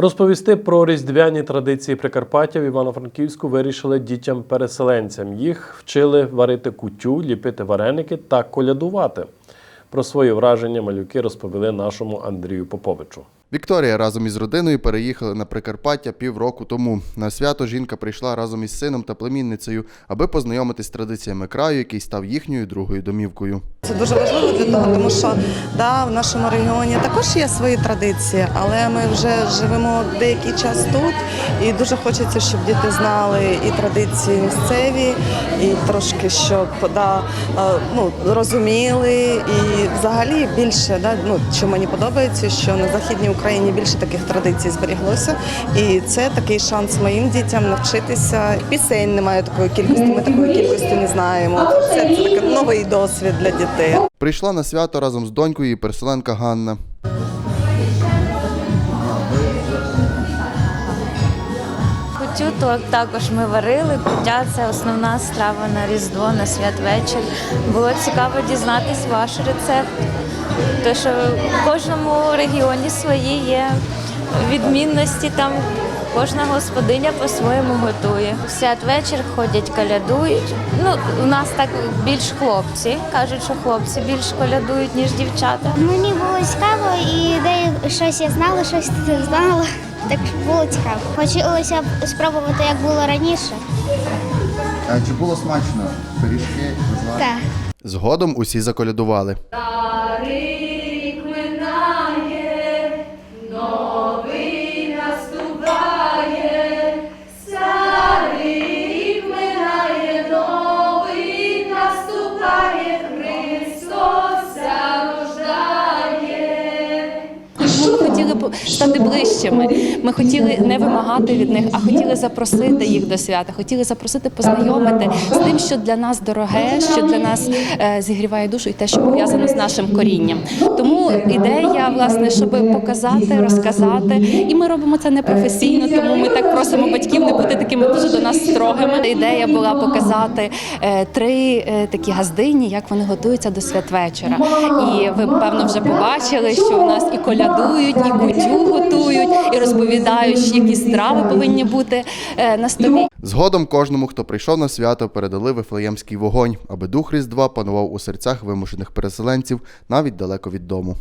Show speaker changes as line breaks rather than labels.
Розповісти про різдвяні традиції Прикарпаття в Івано-Франківську вирішили дітям-переселенцям. Їх вчили варити кутю, ліпити вареники та колядувати. Про свої враження малюки розповіли нашому Андрію Поповичу.
Вікторія разом із родиною переїхали на Прикарпаття півроку тому. На свято жінка прийшла разом із сином та племінницею, аби познайомитись з традиціями краю, який став їхньою другою домівкою.
Це дуже важливо для того, тому що да, в нашому регіоні також є свої традиції, але ми вже живемо деякий час тут, і дуже хочеться, щоб діти знали і традиції місцеві, і трошки щоб да, е, ну, розуміли, і взагалі більше, да, ну, що мені подобається, що на західній Україні більше таких традицій зберіглося, і це такий шанс моїм дітям навчитися. Пісень немає такої кількості, ми такої кількості не знаємо. Це, це такий новий досвід для дітей.
Прийшла на свято разом з донькою і переселенка Ганна.
То також ми варили. Кутя це основна страва на Різдво, на святвечір. Було цікаво дізнатись ваш рецепт. Тому що в кожному регіоні свої є відмінності там. Кожна господиня по-своєму готує. Святвечір ходять, колядують. Ну, у нас так більш хлопці. Кажуть, що хлопці більш колядують, ніж дівчата.
Мені було цікаво і де щось я знала, щось не знала. Так було цікаво. Хотілося б спробувати, як було раніше.
А чи було смачно? Пиріжки,
Так.
Згодом усі заколядували.
Стати ближчими. Ми хотіли не вимагати від них, а хотіли запросити їх до свята, хотіли запросити познайомити з тим, що для нас дороге, що для нас е, зігріває душу, і те, що пов'язано з нашим корінням. Тому ідея, власне, щоб показати, розказати, і ми робимо це непрофесійно, тому ми так просимо батьків не бути такими дуже до нас строгими. Ідея була показати е, три е, такі газдині, як вони готуються до святвечора. І ви певно вже побачили, що у нас і колядують, і кутю готують, і розповідають, які страви повинні бути е, на столі.
Згодом кожному, хто прийшов на свято, передали вифлеємський вогонь, аби дух Різдва панував у серцях вимушених переселенців навіть далеко від дому.